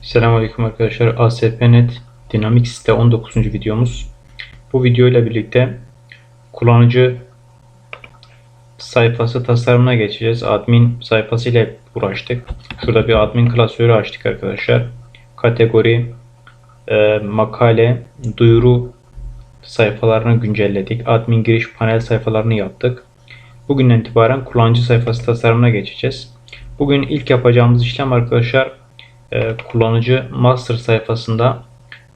Selamünaleyküm arkadaşlar. ASP.NET Dinamik Site 19. videomuz. Bu video ile birlikte kullanıcı sayfası tasarımına geçeceğiz. Admin sayfası ile uğraştık. Şurada bir admin klasörü açtık arkadaşlar. Kategori, e, makale, duyuru sayfalarını güncelledik. Admin giriş panel sayfalarını yaptık. Bugünden itibaren kullanıcı sayfası tasarımına geçeceğiz. Bugün ilk yapacağımız işlem arkadaşlar e, kullanıcı master sayfasında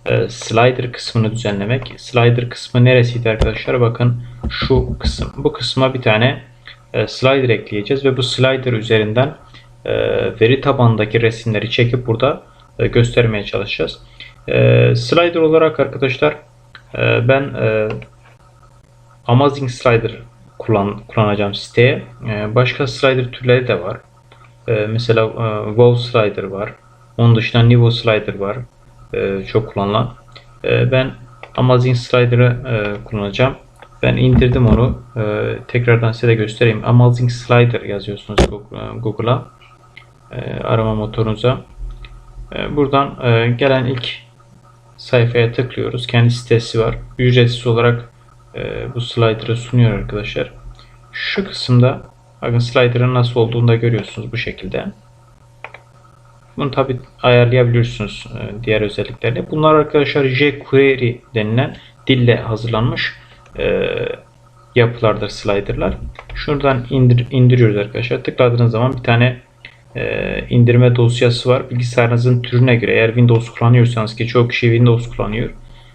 e, slider kısmını düzenlemek. Slider kısmı neresiydi arkadaşlar? Bakın şu kısım. Bu kısma bir tane e, slider ekleyeceğiz ve bu slider üzerinden veri tabanındaki resimleri çekip burada göstermeye çalışacağız. Slider olarak arkadaşlar ben Amazing Slider kullan, kullanacağım siteye. Başka slider türleri de var. Mesela Wow Slider var. Onun dışında Nivo Slider var. E, çok kullanılan. E, ben Amazing Slider'ı e, kullanacağım. Ben indirdim onu. E, tekrardan size de göstereyim. Amazing Slider yazıyorsunuz Google'a. E, arama motorunuza. E, buradan e, gelen ilk sayfaya tıklıyoruz. Kendi sitesi var. Ücretsiz olarak e, bu slider'ı sunuyor arkadaşlar. Şu kısımda bakın slider'ın nasıl olduğunu da görüyorsunuz bu şekilde. Bunu tabi ayarlayabiliyorsunuz e, diğer özelliklerini. Bunlar arkadaşlar jQuery denilen dille hazırlanmış e, yapılardır slider'lar. Şuradan indir, indiriyoruz arkadaşlar. Tıkladığınız zaman bir tane e, indirme dosyası var. Bilgisayarınızın türüne göre eğer Windows kullanıyorsanız ki çok kişi Windows kullanıyor.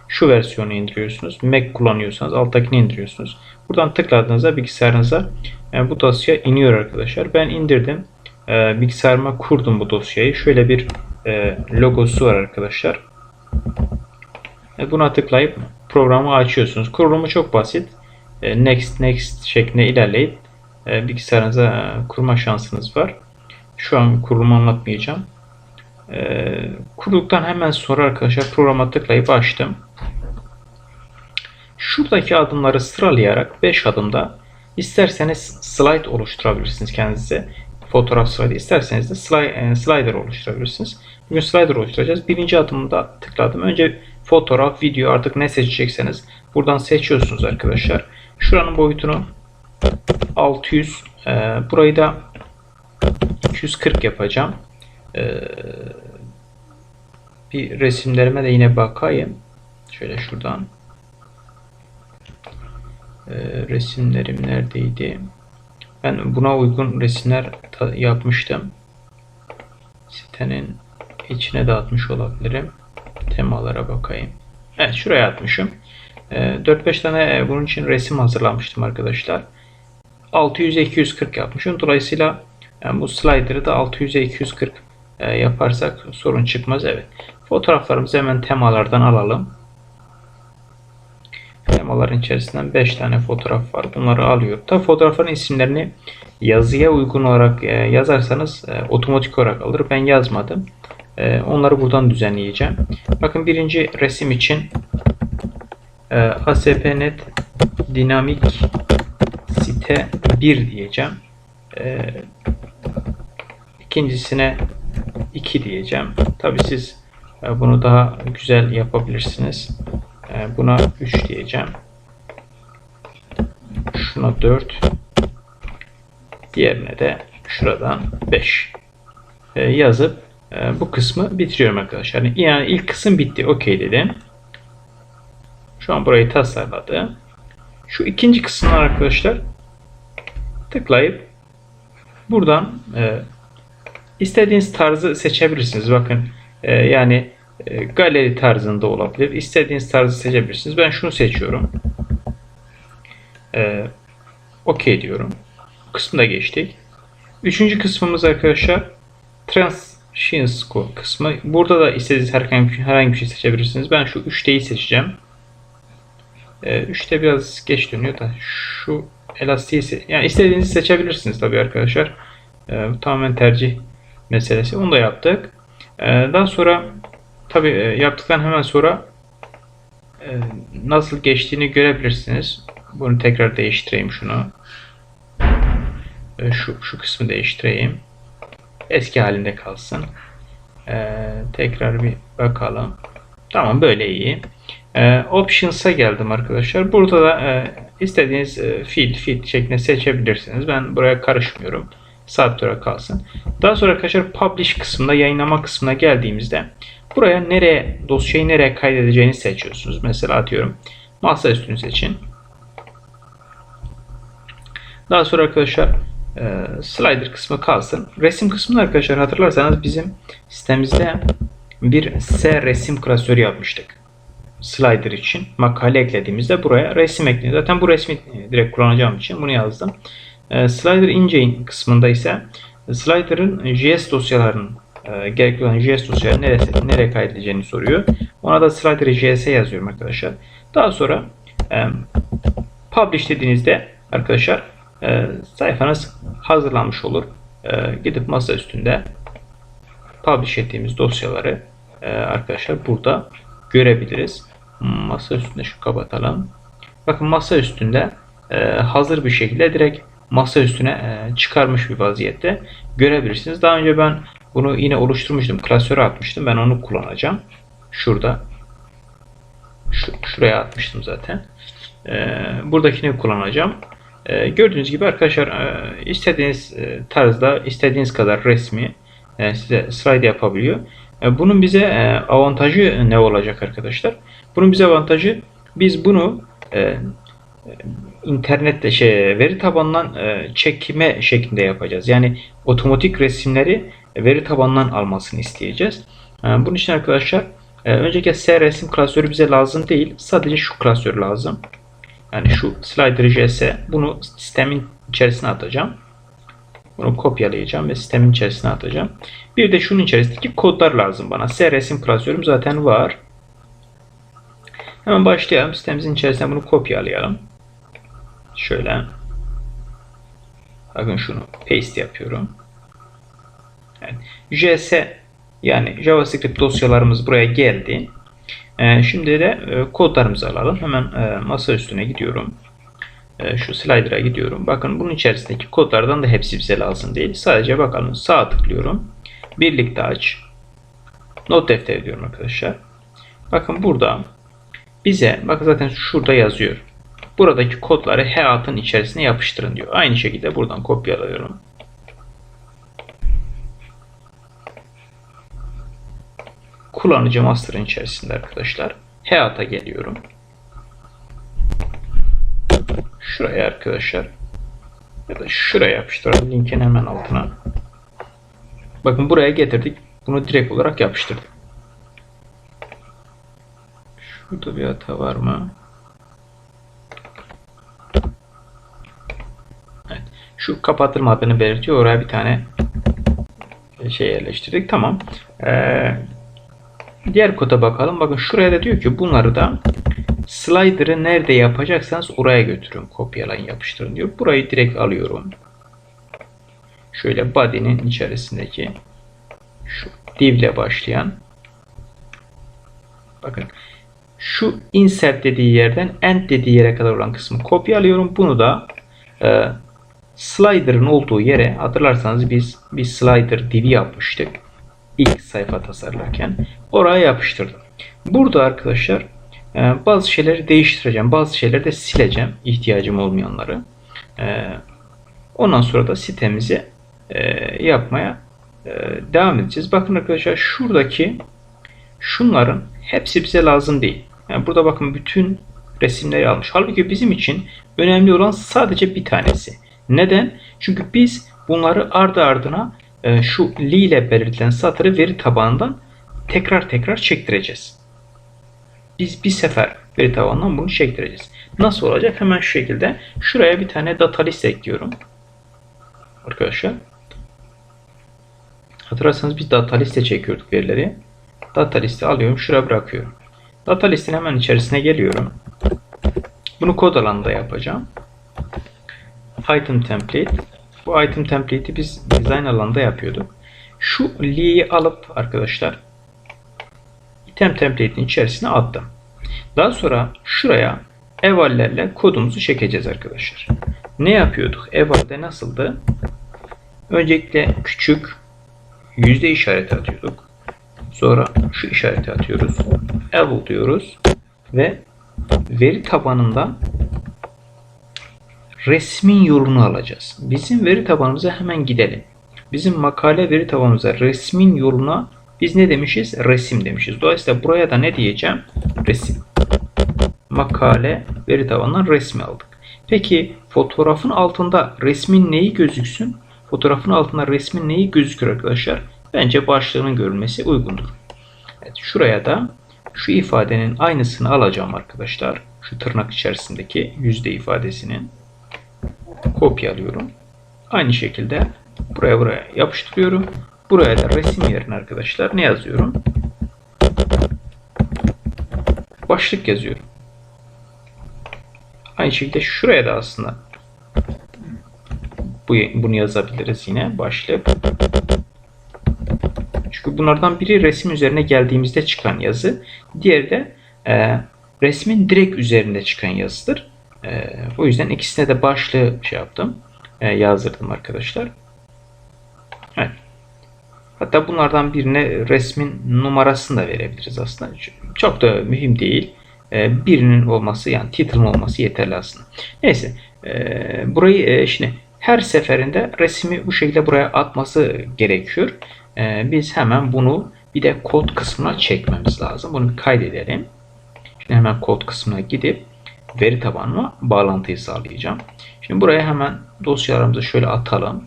Şu versiyonu indiriyorsunuz. Mac kullanıyorsanız alttakini indiriyorsunuz. Buradan tıkladığınızda bilgisayarınıza yani bu dosya iniyor arkadaşlar. Ben indirdim e, bilgisayarıma kurdum bu dosyayı. Şöyle bir e, logosu var arkadaşlar. E, buna tıklayıp programı açıyorsunuz. Kurulumu çok basit. E, next next şeklinde ilerleyip e, bilgisayarınıza e, kurma şansınız var. Şu an kurulumu anlatmayacağım. E, kurduktan hemen sonra arkadaşlar programa tıklayıp açtım. Şuradaki adımları sıralayarak 5 adımda isterseniz slide oluşturabilirsiniz kendinize fotoğraf slide isterseniz de slider oluşturabilirsiniz. Bugün slider oluşturacağız. Birinci adımda tıkladım. Önce fotoğraf, video artık ne seçecekseniz buradan seçiyorsunuz arkadaşlar. Şuranın boyutunu 600 e, burayı da 240 yapacağım. E, bir resimlerime de yine bakayım. Şöyle şuradan. E, resimlerim neredeydi? Ben buna uygun resimler yapmıştım. Sitenin içine dağıtmış olabilirim. Temalara bakayım. Evet şuraya atmışım. 4-5 ee, tane e, bunun için resim hazırlamıştım arkadaşlar. 600'e 240 yapmışım. Dolayısıyla yani bu slider'ı da 600'e 240 e, yaparsak sorun çıkmaz. Evet. Fotoğraflarımızı hemen temalardan alalım. Temaların içerisinden 5 tane fotoğraf var. Bunları alıyor. Tabi fotoğrafların isimlerini yazıya uygun olarak e, yazarsanız e, otomatik olarak alır. Ben yazmadım. E, onları buradan düzenleyeceğim. Bakın birinci resim için ASP.NET dinamik site 1 diyeceğim. İkincisine 2 diyeceğim. Tabi siz bunu daha güzel yapabilirsiniz. E, buna 3 diyeceğim. Şuna 4. Diğerine de şuradan 5. E, yazıp e, bu kısmı bitiriyorum arkadaşlar. Yani ilk kısım bitti. Okey dedim. Şu an burayı tasarladı. Şu ikinci kısımlar arkadaşlar tıklayıp buradan istediğiniz tarzı seçebilirsiniz. Bakın yani e, galeri tarzında olabilir. İstediğiniz tarzı seçebilirsiniz. Ben şunu seçiyorum. E, OK diyorum. Bu geçtik. Üçüncü kısmımız arkadaşlar Transiensco kısmı. Burada da istediğiniz herhangi, herhangi bir şey seçebilirsiniz. Ben şu 3D'yi seçeceğim. E, 3D biraz geç dönüyor da şu elastiği yani istediğinizi seçebilirsiniz tabii arkadaşlar. E, bu tamamen tercih meselesi. Onu da yaptık. E, daha sonra Tabi e, yaptıktan hemen sonra e, nasıl geçtiğini görebilirsiniz. Bunu tekrar değiştireyim şunu. E, şu, şu kısmı değiştireyim. Eski halinde kalsın. Tekrar bir bakalım. Tamam böyle iyi. Options'a geldim arkadaşlar. Burada da istediğiniz fiil, fit şeklinde seçebilirsiniz. Ben buraya karışmıyorum. Sabit kalsın. Daha sonra arkadaşlar Publish kısmında, yayınlama kısmına geldiğimizde buraya nereye, dosyayı nereye kaydedeceğini seçiyorsunuz. Mesela atıyorum masa üstünü seçin. Daha sonra arkadaşlar e, slider kısmı kalsın. Resim kısmını arkadaşlar hatırlarsanız bizim sitemizde bir S resim klasörü yapmıştık. Slider için makale eklediğimizde buraya resim ekleniyor. Zaten bu resmi direkt kullanacağım için bunu yazdım. E, slider ince kısmında ise Slider'ın JS dosyalarının e, gerekli olan JS dosyaları neresi, nereye kaydedileceğini soruyor. Ona da Slider JS yazıyorum arkadaşlar. Daha sonra e, Publish dediğinizde arkadaşlar e, sayfanız hazırlanmış olur. E, gidip masa üstünde publish ettiğimiz dosyaları e, arkadaşlar burada görebiliriz. Masa üstünde şu kapatalım. Bakın masa üstünde e, hazır bir şekilde direkt masa üstüne e, çıkarmış bir vaziyette görebilirsiniz. Daha önce ben bunu yine oluşturmuştum. Klasöre atmıştım. Ben onu kullanacağım. Şurada. Şu, şuraya atmıştım zaten. E, buradakini kullanacağım. E, gördüğünüz gibi arkadaşlar e, istediğiniz e, tarzda istediğiniz kadar resmi e, size slide yapabiliyor. Bunun bize avantajı ne olacak arkadaşlar? Bunun bize avantajı biz bunu internette şey veri tabanından e, çekime şeklinde yapacağız. Yani otomatik resimleri veri tabanından almasını isteyeceğiz. E, bunun için arkadaşlar e, önceki S resim klasörü bize lazım değil. Sadece şu klasör lazım. Yani şu slider JS bunu sistemin içerisine atacağım. Bunu kopyalayacağım ve sistemin içerisine atacağım. Bir de şunun içerisindeki kodlar lazım bana. S resim klasörüm zaten var. Hemen başlayalım. Sitemizin içerisine bunu kopyalayalım. Şöyle. Bakın şunu paste yapıyorum. Evet. JS yani JavaScript dosyalarımız buraya geldi. Ee, şimdi de e, kodlarımızı alalım. Hemen e, masa üstüne gidiyorum. E, şu slider'a gidiyorum. Bakın bunun içerisindeki kodlardan da hepsi bize lazım değil. Sadece bakalım sağ tıklıyorum. Birlikte aç. Not defteri diyorum arkadaşlar. Bakın burada bize bakın zaten şurada yazıyor. Buradaki kodları hayatın içerisine yapıştırın diyor. Aynı şekilde buradan kopyalıyorum. Kullanıcı master'ın içerisinde arkadaşlar. Hayata geliyorum. Şuraya arkadaşlar. Ya da şuraya yapıştıralım. Linkin hemen altına. Bakın buraya getirdik. Bunu direkt olarak yapıştırdık. Şurada bir hata var mı? Evet. Şu kapatılmadığını belirtiyor. Oraya bir tane şey yerleştirdik. Tamam. Ee, diğer koda bakalım. Bakın şuraya da diyor ki bunları da slider'ı nerede yapacaksanız oraya götürün. Kopyalayın yapıştırın diyor. Burayı direkt alıyorum. Şöyle body'nin içerisindeki şu div ile başlayan bakın şu insert dediği yerden end dediği yere kadar olan kısmı kopyalıyorum. Bunu da e, slider'ın olduğu yere hatırlarsanız biz bir slider divi yapmıştık. İlk sayfa tasarlarken. Oraya yapıştırdım. Burada arkadaşlar e, bazı şeyleri değiştireceğim. Bazı şeyleri de sileceğim. ihtiyacım olmayanları. E, ondan sonra da sitemizi e, yapmaya devam edeceğiz. Bakın arkadaşlar şuradaki şunların hepsi bize lazım değil. Yani burada bakın bütün resimleri almış. Halbuki bizim için önemli olan sadece bir tanesi. Neden? Çünkü biz bunları ardı ardına e, şu li ile belirtilen satırı veri tabanından tekrar tekrar çektireceğiz. Biz bir sefer veri tabanından bunu çektireceğiz. Nasıl olacak? Hemen şu şekilde. Şuraya bir tane data list ekliyorum. Arkadaşlar. Hatırlarsanız biz data liste çekiyorduk verileri. Data listi alıyorum. Şuraya bırakıyorum. Data listin hemen içerisine geliyorum. Bunu kod alanında yapacağım. Item template. Bu item template'i biz design alanında yapıyorduk. Şu li'yi alıp arkadaşlar item template'in içerisine attım. Daha sonra şuraya evallerle kodumuzu çekeceğiz arkadaşlar. Ne yapıyorduk? Evalde nasıldı? Öncelikle küçük yüzde işareti atıyorduk. Sonra şu işareti atıyoruz. Able diyoruz. Ve veri tabanında resmin yolunu alacağız. Bizim veri tabanımıza hemen gidelim. Bizim makale veri tabanımıza resmin yoluna biz ne demişiz? Resim demişiz. Dolayısıyla buraya da ne diyeceğim? Resim. Makale veri tabanından resmi aldık. Peki fotoğrafın altında resmin neyi gözüksün? Fotoğrafın altında resmin neyi gözükür arkadaşlar? Bence başlığının görülmesi uygundur. Evet, şuraya da şu ifadenin aynısını alacağım arkadaşlar. Şu tırnak içerisindeki yüzde ifadesinin kopyalıyorum. Aynı şekilde buraya buraya yapıştırıyorum. Buraya da resim yerine arkadaşlar ne yazıyorum? Başlık yazıyorum. Aynı şekilde şuraya da aslında bu, bunu yazabiliriz yine başlık. Çünkü bunlardan biri resim üzerine geldiğimizde çıkan yazı. Diğeri de e, resmin direkt üzerinde çıkan yazıdır. O yüzden ikisine de başlığı şey yaptım. E, yazdırdım arkadaşlar. Evet. Hatta bunlardan birine resmin numarasını da verebiliriz aslında. Çok da mühim değil. E, birinin olması yani title'ın olması yeterli aslında. Neyse. E, burayı e, şimdi her seferinde resmi bu şekilde buraya atması gerekiyor. E, biz hemen bunu bir de kod kısmına çekmemiz lazım. Bunu bir kaydedelim. Şimdi hemen kod kısmına gidip veri tabanına bağlantıyı sağlayacağım. Şimdi buraya hemen dosyalarımızı şöyle atalım.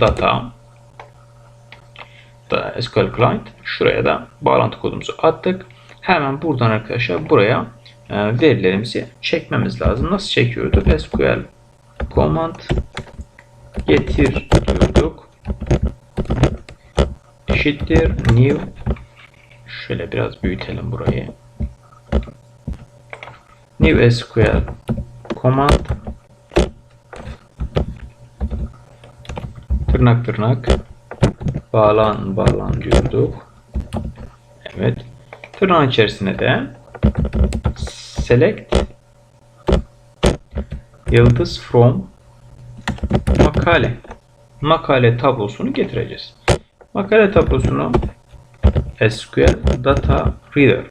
Data da SQL Client. Şuraya da bağlantı kodumuzu attık. Hemen buradan arkadaşlar buraya e, verilerimizi çekmemiz lazım. Nasıl çekiyorduk? SQL command getir diyorduk. Eşittir new şöyle biraz büyütelim burayı. New SQL command tırnak tırnak bağlan bağlan diyorduk. Evet. Tırnağın içerisine de select yıldız from makale makale tablosunu getireceğiz. Makale tablosunu SQL Data Reader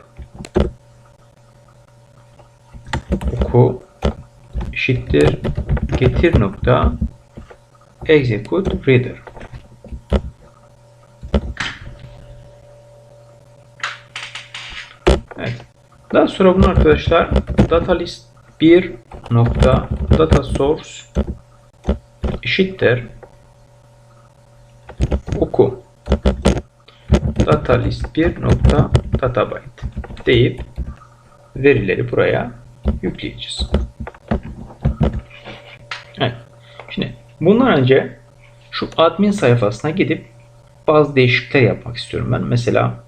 oku eşittir getir nokta execute reader. Evet. Daha sonra bunu arkadaşlar data list 1 nokta data source eşittir. Oku. Data list 1 nokta databyte deyip verileri buraya yükleyeceğiz. Evet. Şimdi bundan önce şu admin sayfasına gidip bazı değişiklikler yapmak istiyorum ben. Mesela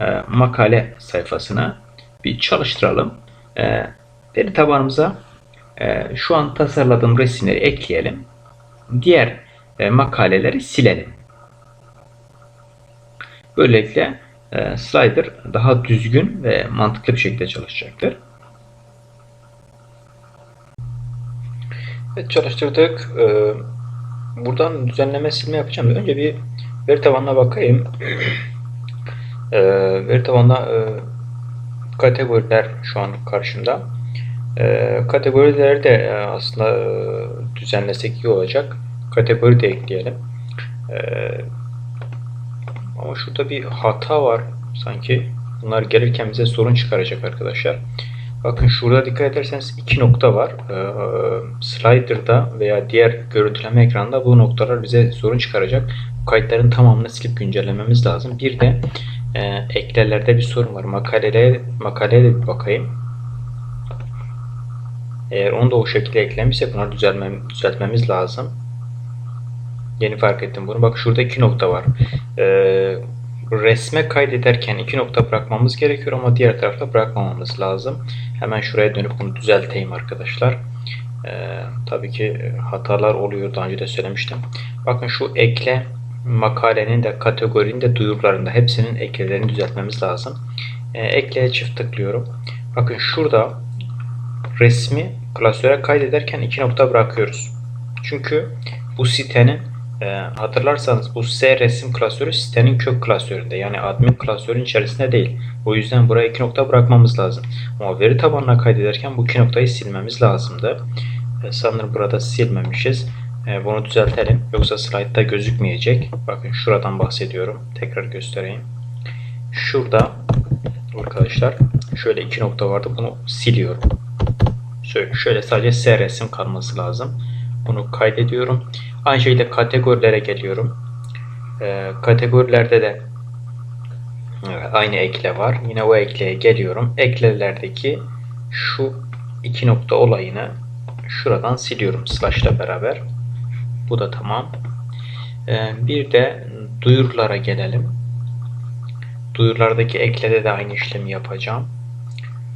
e, makale sayfasına bir çalıştıralım. E, veri tabanımıza e, şu an tasarladığım resimleri ekleyelim. Diğer e, makaleleri silelim. Böylelikle e, slider daha düzgün ve mantıklı bir şekilde çalışacaktır. Evet, çalıştırdık. Ee, buradan düzenleme silme yapacağım. Önce bir veri tabanına bakayım. Ee, veri tabanına e, kategoriler şu an karşımda. Ee, kategorileri de e, aslında e, düzenlesek iyi olacak. Kategori de ekleyelim. Ee, ama şurada bir hata var sanki. Bunlar gelirken bize sorun çıkaracak arkadaşlar. Bakın şurada dikkat ederseniz iki nokta var. Ee, slider'da veya diğer görüntüleme ekranında bu noktalar bize sorun çıkaracak. Kayıtların tamamını silip güncellememiz lazım. Bir de e, eklerlerde bir sorun var. Makaleye, makaleye de bir bakayım. Eğer onu da o şekilde eklemişsek bunları düzeltmem, düzeltmemiz lazım. Yeni fark ettim bunu. Bak şurada iki nokta var. Ee, resme kaydederken iki nokta bırakmamız gerekiyor ama diğer tarafta bırakmamamız lazım. Hemen şuraya dönüp bunu düzelteyim arkadaşlar. Ee, tabii ki hatalar oluyor. Daha önce de söylemiştim. Bakın şu ekle makalenin de kategorinin de duyurularında hepsinin eklelerini düzeltmemiz lazım. Ee, ekleye çift tıklıyorum. Bakın şurada resmi klasöre kaydederken iki nokta bırakıyoruz. Çünkü bu sitenin e, hatırlarsanız bu S resim klasörü sitenin kök klasöründe yani admin klasörün içerisinde değil. O yüzden buraya iki nokta bırakmamız lazım. Ama veri tabanına kaydederken bu iki noktayı silmemiz lazımdı. E, sanırım burada silmemişiz. E, bunu düzeltelim. Yoksa slaytta gözükmeyecek. Bakın şuradan bahsediyorum. Tekrar göstereyim. Şurada arkadaşlar şöyle iki nokta vardı. Bunu siliyorum. Şöyle, sadece S resim kalması lazım. Bunu kaydediyorum. Aynı şekilde kategorilere geliyorum. Ee, kategorilerde de evet, aynı ekle var. Yine o ekleye geliyorum. Eklelerdeki şu iki nokta olayını şuradan siliyorum slash ile beraber. Bu da tamam. Ee, bir de duyurulara gelelim. Duyurulardaki eklede de aynı işlemi yapacağım.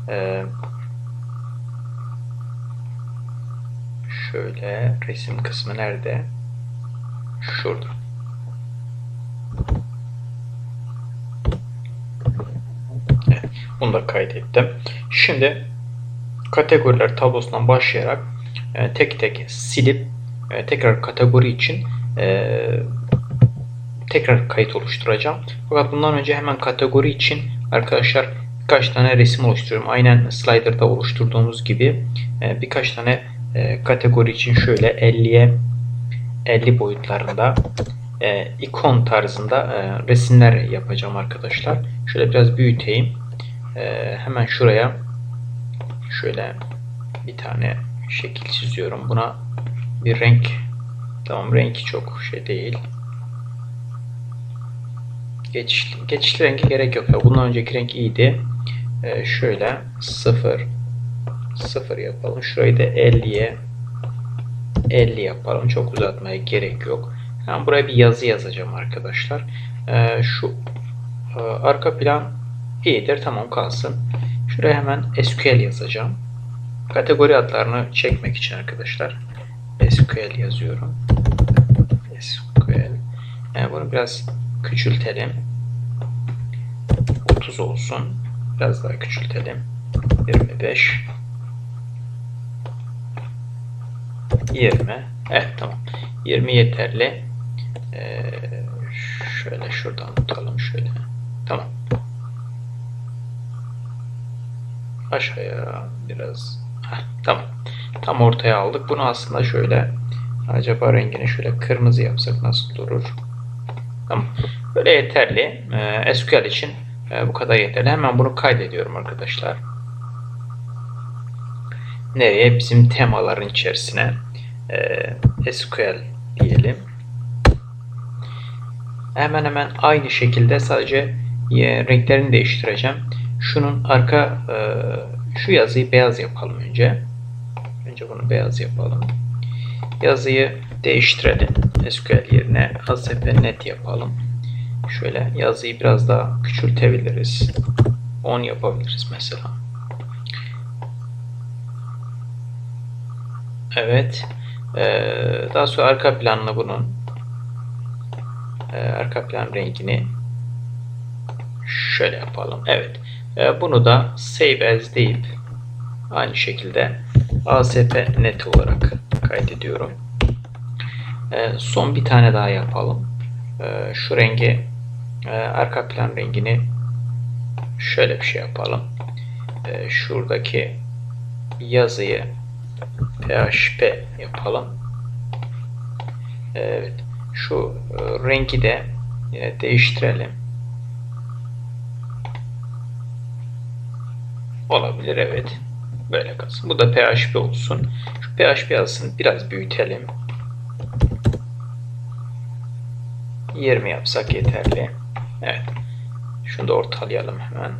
Ee, şöyle resim kısmı nerede? Şurada. Bunu da kaydettim. Şimdi kategoriler tablosundan başlayarak e, tek tek silip e, tekrar kategori için e, tekrar kayıt oluşturacağım. Fakat bundan önce hemen kategori için arkadaşlar birkaç tane resim oluşturuyorum. Aynen slider'da oluşturduğumuz gibi e, birkaç tane e, kategori için şöyle 50'ye 50 boyutlarında e, ikon tarzında e, resimler yapacağım arkadaşlar. Şöyle biraz büyüteyim. E, hemen şuraya şöyle bir tane şekil çiziyorum. Buna bir renk tamam renk çok şey değil. Geçişli, geçişli rengi gerek yok. Bundan önceki renk iyiydi. E, şöyle 0 0 yapalım. Şurayı da 50'ye 50 yapalım. Çok uzatmaya gerek yok. Ben buraya bir yazı yazacağım arkadaşlar. Ee, şu e, arka plan iyidir. Tamam kalsın. Şuraya hemen SQL yazacağım. Kategori adlarını çekmek için arkadaşlar. SQL yazıyorum. SQL. Yani bunu biraz küçültelim. 30 olsun. Biraz daha küçültelim. 25 20 Evet tamam. 20 yeterli. Ee, şöyle şuradan tutalım şöyle. Tamam. Aşağıya biraz. Heh, tamam. Tam ortaya aldık. Bunu aslında şöyle acaba rengini şöyle kırmızı yapsak nasıl durur? Tamam. Böyle yeterli. Ee, SQL için e, bu kadar yeterli. Hemen bunu kaydediyorum arkadaşlar. Nereye? Bizim temaların içerisine e, SQL diyelim. Hemen hemen aynı şekilde sadece e, renklerini değiştireceğim. Şunun arka e, şu yazıyı beyaz yapalım önce. Önce bunu beyaz yapalım. Yazıyı değiştirelim. SQL yerine ASP.NET yapalım. Şöyle yazıyı biraz daha küçültebiliriz. 10 yapabiliriz mesela. Evet. Ee, daha sonra arka planla bunun e, arka plan rengini şöyle yapalım. Evet. E, bunu da save as deyip aynı şekilde ASP net olarak kaydediyorum. E, son bir tane daha yapalım. Şu rengi arka plan rengini şöyle bir şey yapalım. Şuradaki yazıyı PHP yapalım. Evet. Şu e, rengi de yine değiştirelim. Olabilir evet. Böyle kalsın. Bu da PHP olsun. Şu PHP yazısını biraz büyütelim. 20 yapsak yeterli. Evet. Şunu da ortalayalım hemen.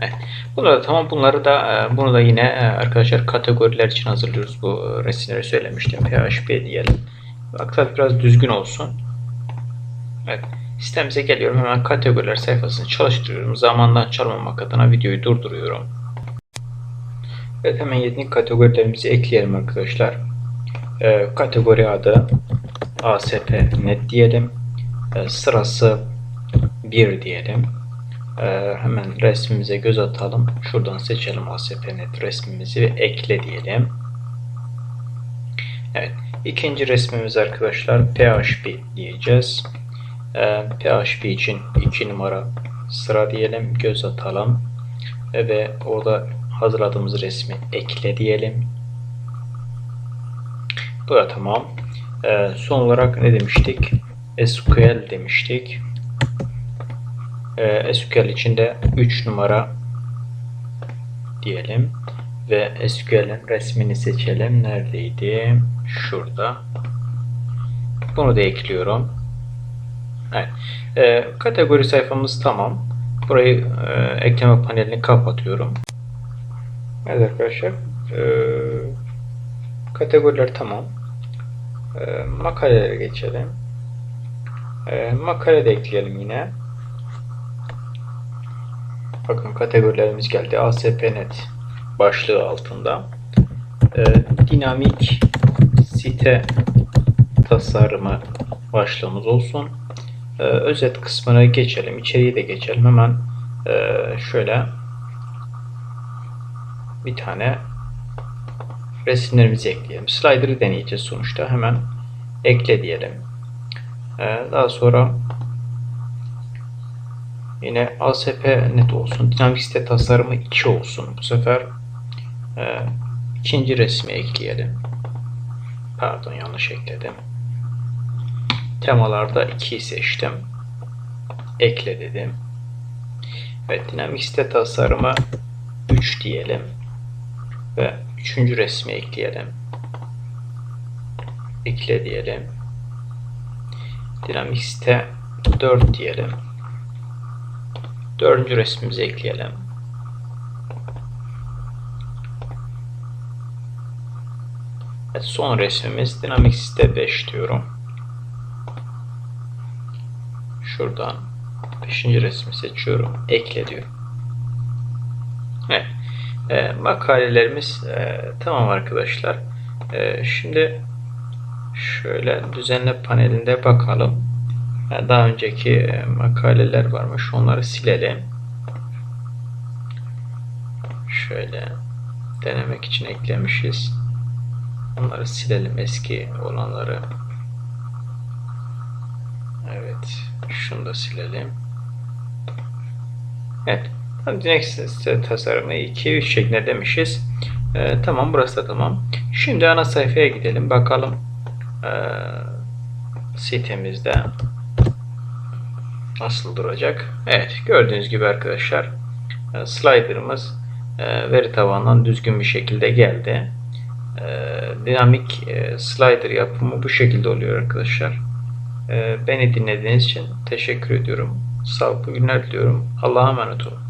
Evet. Bunları da tamam. Bunları da e, bunu da yine e, arkadaşlar kategoriler için hazırlıyoruz. Bu e, resimleri söylemiştim. PHP diyelim. Aktar biraz düzgün olsun. Evet. Sistemimize geliyorum. Hemen kategoriler sayfasını çalıştırıyorum. Zamandan çalmamak adına videoyu durduruyorum. Evet hemen yeni kategorilerimizi ekleyelim arkadaşlar. Ee, kategori adı ASP net diyelim. Ee, sırası 1 diyelim. Ee, hemen resmimize göz atalım. Şuradan seçelim ASP.NET resmimizi ve ekle diyelim. Evet. İkinci resmimiz arkadaşlar PHP diyeceğiz. Ee, PHP için 2 numara sıra diyelim. Göz atalım. Ve orada hazırladığımız resmi ekle diyelim. Bu da tamam. Ee, son olarak ne demiştik? SQL demiştik. Ee, SQL için de 3 numara diyelim ve SQL'in resmini seçelim. Neredeydi? Şurada. Bunu da ekliyorum. Evet. Ee, kategori sayfamız tamam. Burayı e, ekleme panelini kapatıyorum. Evet arkadaşlar. Ee, kategoriler tamam. Ee, makalelere geçelim. Ee, makale de ekleyelim yine. Bakın kategorilerimiz geldi. ASP.NET başlığı altında. Ee, dinamik site tasarımı başlığımız olsun. Ee, özet kısmına geçelim. İçeriği de geçelim. Hemen e, şöyle bir tane resimlerimizi ekleyelim. Slider'ı deneyeceğiz sonuçta. Hemen ekle diyelim. Ee, daha sonra yine ASP net olsun. Dinamik site tasarımı 2 olsun. Bu sefer e, ikinci resmi ekleyelim. Pardon yanlış ekledim. Temalarda 2'yi seçtim. Ekle dedim. Evet dinamik site tasarımı 3 diyelim. Ve üçüncü resmi ekleyelim. Ekle diyelim. Dinamik site 4 diyelim. Dördüncü resmimizi ekleyelim. Evet, son resmimiz dinamik site 5 diyorum. Şuradan 5. resmi seçiyorum. Ekle diyorum. Evet. E, makalelerimiz e, tamam arkadaşlar. E, şimdi şöyle düzenle panelinde bakalım. Daha önceki e, makaleler varmış. Onları silelim. Şöyle denemek için eklemişiz. Onları silelim eski olanları. Evet. Şunu da silelim. Evet. Next tasarımı 2 3 şeklinde demişiz. Ee, tamam burası da tamam. Şimdi ana sayfaya gidelim. Bakalım ee, sitemizde nasıl duracak. Evet gördüğünüz gibi arkadaşlar e, slider'ımız e, veri tabanından düzgün bir şekilde geldi. E, dinamik slider yapımı bu şekilde oluyor arkadaşlar. Beni dinlediğiniz için teşekkür ediyorum. Sağlıklı günler diliyorum. Allah'a emanet olun.